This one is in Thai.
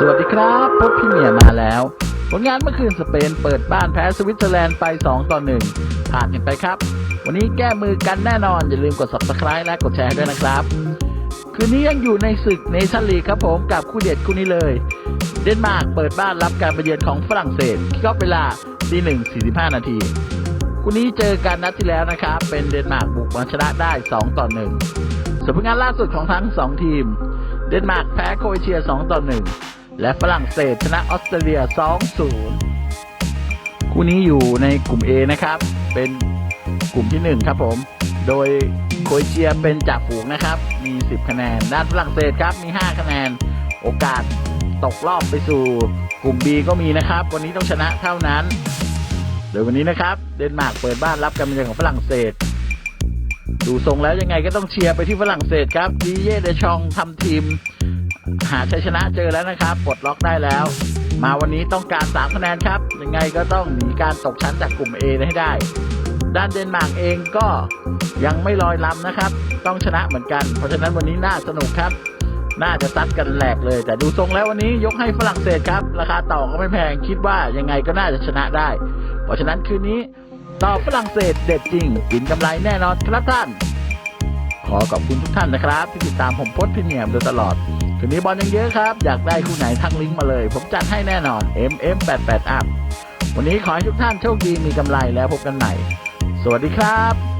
สวัสดีครับพบพี่เมียมาแล้ว ผลงานเมื่อคืนสเปนเปิดบ้านแพ้สวิตเซอร์แลนด์ไป 2 ต่อ 1 ผ่านกันไปครับ วันนี้แก้มือกันแน่นอน อย่าลืมกด subscribe และกดแชร์ด้วยนะครับ คืนนี้ยังอยู่ในศึกเนชั่นลีกครับผมกับคู่เด็ดคู่นี้เลย เดนมาร์กเปิดบ้านรับการมาเยือนของฝรั่งเศสคิกออฟเวลาตีหนึ่งสี่สิบห้านาทีคู่นี้เจอกันนัดที่แล้วนะครับ เป็นเดนมาร์กบุกมาชนะได้ 2 ต่อ 1ส่วนผลงานล่าสุดของทั้ง 2 ทีม เดนมาร์กแพ้โครเอเชีย 2 ต่อ 1 และฝรั่งเศสชนะออสเตรเลีย 2-0 คู่นี้อยู่ในกลุ่ม A นะครับ เป็นกลุ่มที่ 1 ครับผม โดยโครเอเชียเป็นจ่าฝูงนะครับ มี 10 คะแนน ด้านฝรั่งเศสครับ มี 5 คะแนน โอกาสตกรอบไปสู่กลุ่ม B ก็มีนะครับ วันนี้ต้องชนะเท่านั้น โดยวันนี้นะครับ เดนมาร์กเปิดบ้านรับการมาเยือนของฝรั่งเศส ดูทรงแล้วยังไงก็ต้องเชียร์ไปที่ฝรั่งเศสครับดีเย่เดชองทำทีม หาชัยชนะเจอแล้วนะครับปลดล็อกได้แล้ว มาวันนี้ต้องการ 3 คะแนนครับ ยังไงก็ต้องหนีการตกชั้นจากกลุ่ม A ให้ได้ ด้านเดนมาร์กเองก็ยังไม่ลอยลำนะครับ ต้องชนะเหมือนกัน เพราะฉะนั้นวันนี้น่าสนุกครับ น่าจะซัดกันแหลกเลย แต่ดูทรงแล้ววันนี้ยกให้ฝรั่งเศสครับ ราคาต่อก็ไม่แพงคิดว่ายังไงก็น่าจะชนะได้ เพราะฉะนั้นคืนนี้ต่อฝรั่งเศสเด็ดจริงกินกำไรแน่นอนครับท่านขอขอบคุณทุกท่านนะครับ ที่ติดตามผมโพสต์พรีเมียมโดยตลอด คืนนี้บอลยังเยอะครับ อยากได้คู่ไหนทักลิงก์มาเลย ผมจัดให้แน่นอน mm88up วันนี้ขอให้ทุกท่านโชคดีมีกำไรแล้วพบกันใหม่ สวัสดีครับ